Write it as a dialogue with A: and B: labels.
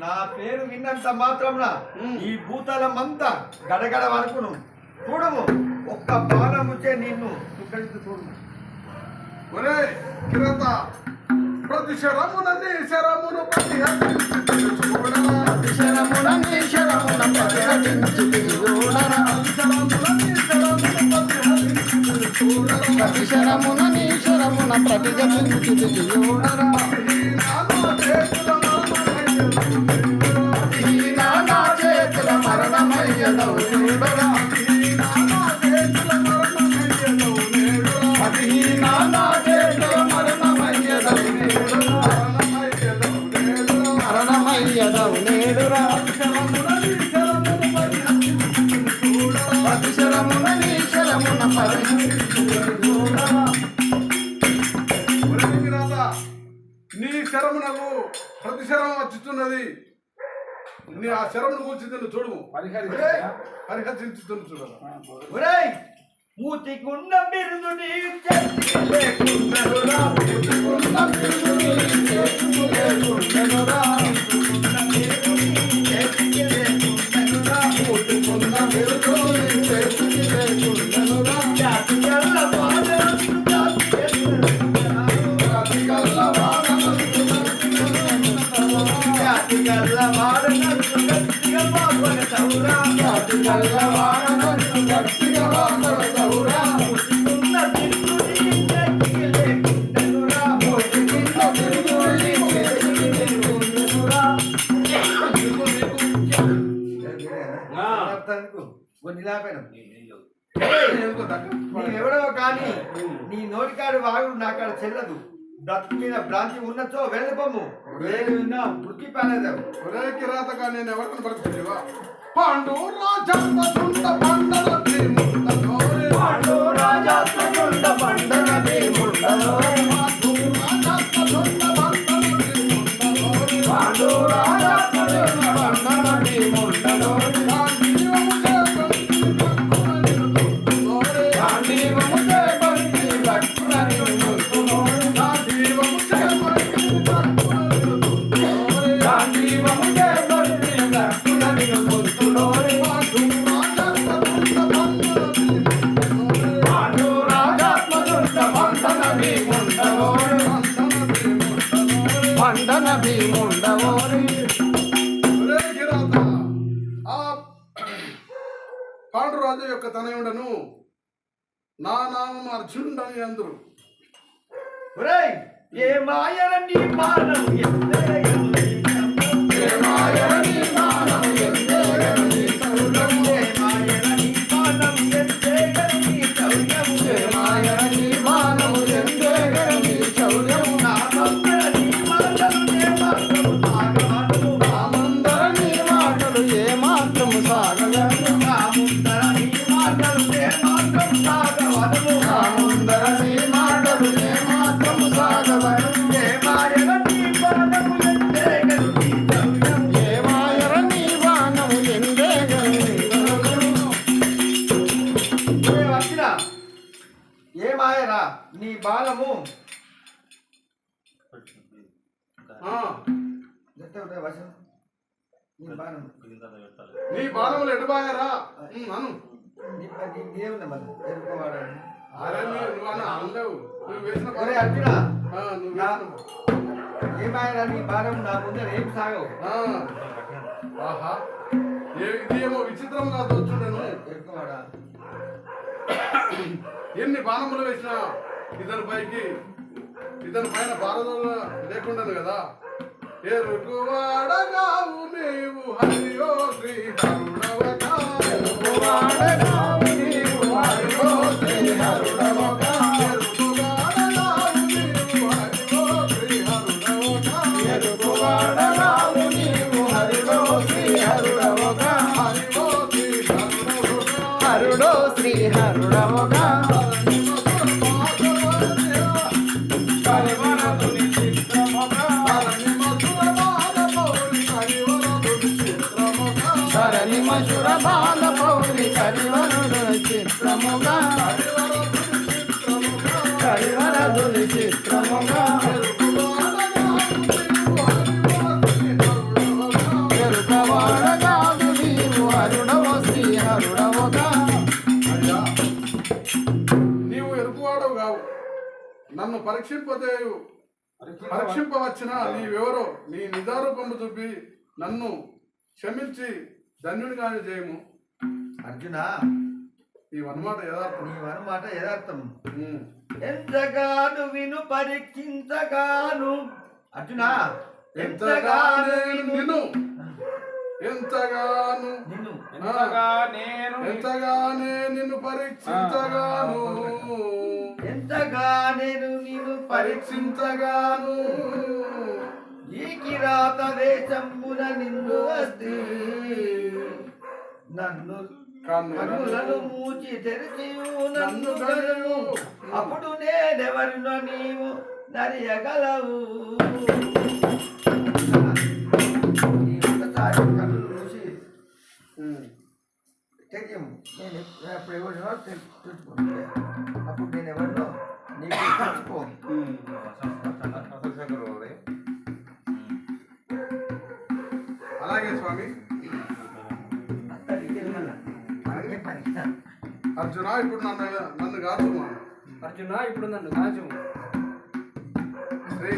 A: నా పేరు విన్నంత మాత్రమున ఈ భూతలమంతా గడగడ వరకును చూడము. ఒక్క బాణముచే నిన్ను దుఃఖించు చూడము.
B: ఒరే కిరత ప్రతి శరమునని శరమును ప్రతి
C: శరములని శరమున ప్రతిహరించి చూడరా ప్రతి శరమునని శరమున ప్రతిగతించి
B: నీ శరమునకు ప్రతి శరం వచ్చుతున్నది నీ ఆ శరమును కూర్చి నువ్వు చూడు పరిహరించుతున్న చూడరా?
A: ఒరేయ్ మూతికున్న బిరుదు బిరుదు ఎవడో కానీ నీ నోటికాడు వాగుడు నాకాడ చెల్లదు. బ్రతుకు మీద భ్రాంతి ఉన్నచో
B: ఒరే కిరాతగా నేను ఎవరిని బ్రతుకునేవా పాండు పండల భీముండలోరే.
C: పాండు.
B: పాండు
C: పండన భీముండలోరే.
B: పాండురాజు యొక్క తనయుడను నా నామం అర్జునుడని అందరు
A: ఏ మాయన నీ మానవు.
C: ఏ మాయన
B: నువ్వు
A: నా-
B: వేసిన
A: ఏ మాయరా నీ బాణం నా ముందర ఏం సాగవు
B: ఆ, ఆహా ఇదేమో విచిత్రంగా తోచుండను ఎన్ని బాణములు వేసినా ఇతని పైకి ఇతని పైన భారతంలో లేకుండా కదా ఎరుకువాడగావు నీవు హరియో శ్రీ కరుణవగా.
C: వాడగావు నీవు
B: హరియో శ్రీ కరుణవగా.
C: ఎరుపువాడగావు
B: శ్రీ కరుణవగా.
C: హరుడో బాల పౌరి కరివరుడు చిత్రముగా. కరివరదుని చిత్రముగా. ఎరుకవాడగాదు నీవు హరుడవు శ్రీహరుడవుగా
B: నీవు ఎరుకువాడవు కావు. నన్ను పరీక్షింపదేయు పరీక్షింపవచ్చిన నీవెవరో నీ నిజారూపము చూపి నన్ను క్షమించి ధన్యుడిగానే చేయము
A: అర్జున?
B: ఇవన్నమాట యథార్థం
A: నీ మాట యథార్థం. ఎంతగాను విను పరీక్షించగాను. అర్జున?
B: ఎంతగానే
A: ఎంతగాను
B: నిన్ను. ఎంతగాను.
A: నిన్ను.
D: ఎంతగా నేను
B: ఎంతగానే నిన్ను పరీక్షించగాను.
A: ఎంతగా నేను నిన్ను పరీక్షించగాను. ఈ కిరాత దేశంబున నిన్ను వస్తే నన్ను కన్నులను మూచి తెరిచి నన్ను గనులు అప్పుడు నేనెవరినో నీవు నరియగలవు. తెలియము నేను అప్పుడు ఎవరినో తెలు- తెలుసుకుంటే అప్పుడు నేను ఎవరినో నీకు తెలుసుకో
B: అలాగే స్వామి
A: అంతా తెలియదు అలాగే పని
B: అర్జున ఇప్పుడు నన్ను నన్ను కాదు
D: అర్జున ఇప్పుడు నన్ను కాచు
B: శ్రీ